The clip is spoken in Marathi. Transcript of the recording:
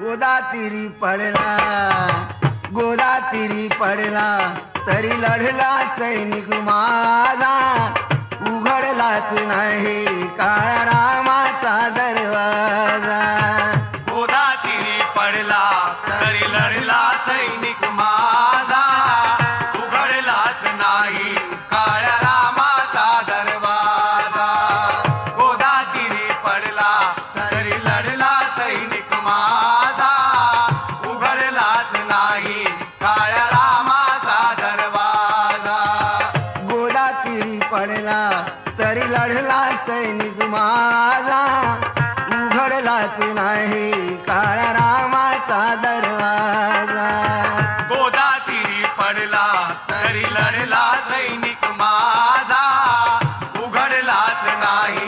गोदा तिरी पडला गोदा तिरी पडला तरी लढला सैनिक माझा. उघडलाच नाही काळा रामाचा दरवाजा. गोदा तिरी पडला तरी लढला कोणाच नाही. सैनिक माझा. उघडलाच नाही काळ्या रामाचा दरवाजा. गोदा तिरी पडला तरी लढला सैनिक माझा. उघडलाच नाही.